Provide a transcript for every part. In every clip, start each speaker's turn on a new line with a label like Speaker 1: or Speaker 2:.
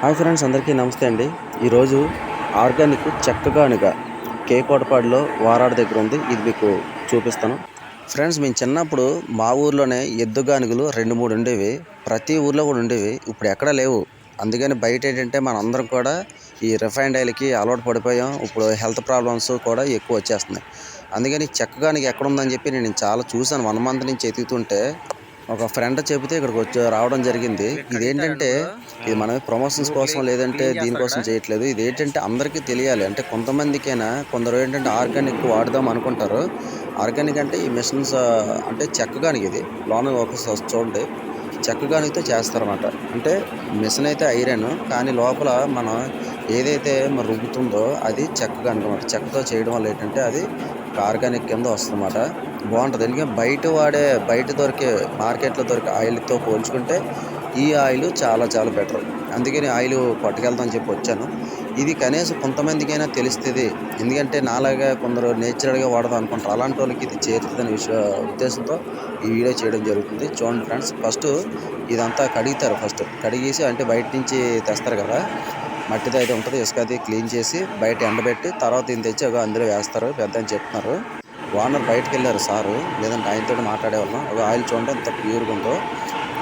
Speaker 1: Hi friends అందరికీ నమస్తే అండి. ఈరోజు ఆర్గానిక్ చెక్కగానుగ కే కోటపాడులో వారాడ దగ్గర ఉంది. ఇది మీకు చూపిస్తాను. ఫ్రెండ్స్ మేము చిన్నప్పుడు మా ఊర్లోనే ఎద్దుగానుగలు రెండు మూడు ఉండేవి. ప్రతి ఊర్లో కూడా ఉండేవి. ఇప్పుడు ఎక్కడ లేవు. అందుకని బయట ఏంటంటే మన అందరం కూడా ఈ రిఫైండ్ ఆయిల్కి అలవాటు పడిపోయాం. ఇప్పుడు హెల్త్ ప్రాబ్లమ్స్ కూడా ఎక్కువ వచ్చేస్తున్నాయి. అందుకని చెక్కగానికి ఎక్కడ ఉందని చెప్పి నేను చాలా చూశాను. వన్ మంత్ నుంచి ఎతుకుతుంటే ఒక ఫ్రెండ్ చెబితే ఇక్కడికి వచ్చి రావడం జరిగింది. ఇదేంటంటే ఇది మనం ప్రమోషన్స్ కోసం లేదంటే దీనికోసం చేయట్లేదు. ఇది ఏంటంటే అందరికీ తెలియాలి. అంటే కొంతమందికైనా కొందరు ఏంటంటే ఆర్గానిక్ వాడదాం అనుకుంటారు. ఆర్గానిక్ అంటే ఈ మిషన్స్ అంటే చెక్కగానికి ఇది. లోన ఒక చూడండి. చెక్కగానితో చేస్తారన్నమాట. అంటే మిషన్ అయితే ఐరన్ కానీ లోపల మనం ఏదైతే మరి రుబ్బుతుందో అది చెక్కగా అనమాట చెక్కతో చేయడం వల్ల ఏంటంటే అది ఆర్గానిక్ కింద వస్తుందన్నమాట. బాగుంటుంది. ఎందుకంటే బయట వాడే బయట దొరికే మార్కెట్లో దొరికే ఆయిల్తో పోల్చుకుంటే ఈ ఆయిల్ చాలా చాలా బెటర్. అందుకని ఆయిల్ పట్టుకెళ్దామని చెప్పి వచ్చాను. ఇది కనీసం కొంతమందికైనా తెలుస్తుంది. ఎందుకంటే నాలాగా కొందరు నేచురల్గా వాడదాం అనుకుంటారు. అలాంటి వాళ్ళకి ఇది చేరుతుందనే విషయ ఉద్దేశంతో ఈ వీడియో చేయడం జరుగుతుంది. చూడండి ఫ్రెండ్స్. ఫస్ట్ ఇదంతా కడుగుతారు ఫస్ట్. కడిగేసి అంటే బయట నుంచి తెస్తారు కదా. మట్టితో అయితే ఉంటుంది. ఇసుక అది క్లీన్ చేసి బయట ఎండబెట్టి తర్వాత దీన్ని తెచ్చి ఒక అందులో వేస్తారు. పెద్ద అని చెప్తున్నారు. ఓనర్ బయటకు వెళ్ళారు సారు. లేదంటే ఆయనతో మాట్లాడేవాళ్ళం. ఒక ఆయిల్ చూడండి ఎంత ప్యూర్గా ఉందో.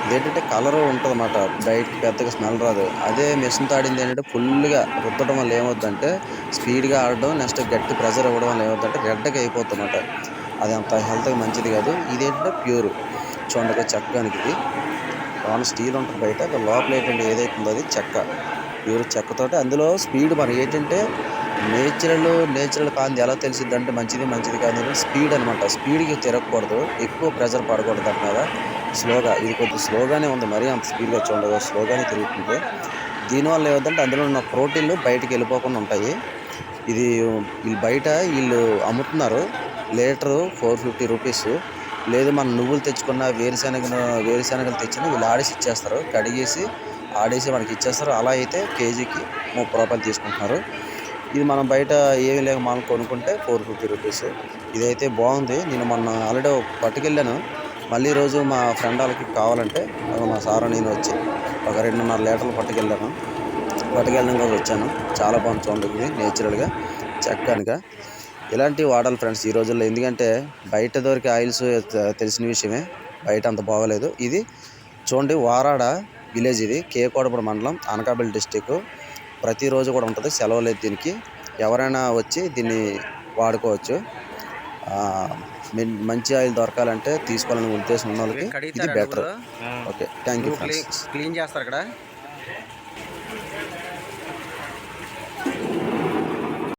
Speaker 1: ఇదేంటంటే కలర్ ఉంటుందన్నమాట. బయట పెద్దగా స్మెల్ రాదు. అదే మిషన్ తాడింది ఏంటంటే ఫుల్గా రుద్దడం వల్ల ఏమవుద్దంటే స్పీడ్గా ఆడడం నెక్స్ట్ గట్టి ప్రెజర్ ఇవ్వడం వల్ల ఏమవుతుందంటే రెడ్గా అయిపోతుందన్నమాట. అది అంత హెల్త్కి మంచిది కాదు. ఇదేంటంటే ప్యూర్. చూడండి చెక్క ఇది ఓన్ స్టీల్ ఉంటుంది బయట. లోపల ఏంటంటే ఏదైతే ఉందో అది చెక్క. ప్యూర్ చెక్కతోటి అందులో స్పీడ్ మనం ఏంటంటే నేచురల్ నేచురల్ కాంతి ఎలా తెలిసిద్ది అంటే మంచిది మంచిది కాదు స్పీడ్ అనమాట స్పీడ్కి తిరగకూడదు. ఎక్కువ ప్రెజర్ పడకూడదు దాని మీద స్లోగా ఇది కొద్దిగా స్లోగానే ఉంది. మరీ అంత స్పీడ్గా చూడదు స్లోగానే తిరుగుతుంది. దీనివల్ల ఏమంటే అందులో ఉన్న ప్రోటీన్లు బయటికి వెళ్ళిపోకుండా ఉంటాయి. ఇది వీళ్ళు బయట వీళ్ళు అమ్ముతున్నారు. Litre four fifty rupees. లేదు మనం నువ్వులు తెచ్చుకున్న వేరుశనగ వేరుశనగలు తెచ్చిన వీళ్ళు ఆడేసి ఇచ్చేస్తారు. కడిగేసి ఆడేసి మనకి ఇచ్చేస్తారు. అలా అయితే కేజీకి ముప్పై రూపాయలు తీసుకుంటున్నారు. ఇది మనం బయట ఏమి లేక మనం కొనుక్కుంటే ఫోర్ ఫిఫ్టీ రూపీస్. ఇదైతే బాగుంది. నేను మొన్న ఆల్రెడీ పట్టుకెళ్ళాను. మళ్ళీ రోజు మా ఫ్రెండ్ వాళ్ళకి కావాలంటే మా సారు నేను వచ్చి ఒక రెండున్నర లీటర్లు పట్టుకెళ్ళాను. పట్టుకెళ్ళడం కూడా వచ్చాను. చాలా బాగుంది చూడండి నేచురల్గా చక్కగా ఇలాంటివి వాడాలి ఫ్రెండ్స్ ఈ రోజుల్లో. ఎందుకంటే బయట దొరికే ఆయిల్స్ తెలిసిన విషయమే. బయట అంత బాగోలేదు. ఇది చూడండి వారాడ విలేజ్ ఇది. కేకోడపూడి మండలం అనకాపల్లి డిస్టిక్ ప్రతిరోజు కూడా ఉంటుంది. సెలవు లేదు దీనికి. ఎవరైనా వచ్చి దీన్ని వాడుకోవచ్చు. మంచి ఆయిల్ దొరకాలంటే తీసుకోవాలనే ఉద్దేశం ఉన్న వాళ్ళకి ఇది better. Okay thank you
Speaker 2: clean చేస్తారు ఇక్కడ